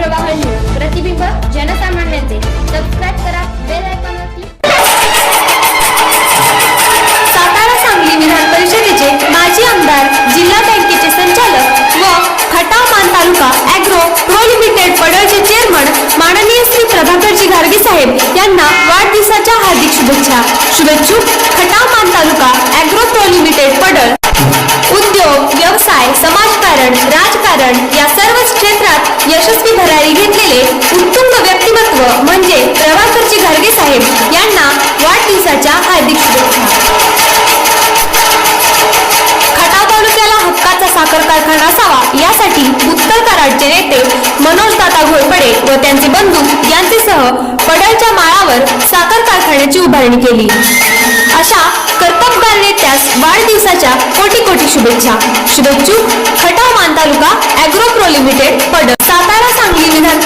प्रवाह न्यूज प्रतिबिंब जनसामान्यांचे. सबस्क्राईब करा. बेल आयकॉनवरती साखर असावा यासाठी उत्तर कराडचे नेते मनोज दादा घोरपडे व त्यांचे बंधू यांचेसह पडळच्या माळावर साखर कारखान्याची उभारणी केली. अशा कर्तबगार नेत्यास वाढदिवसाच्या कोटी कोटी शुभेच्छा. शुभेच्छुक Khatav Maan taluka agro pro limited Padal. Satara Sangli विधान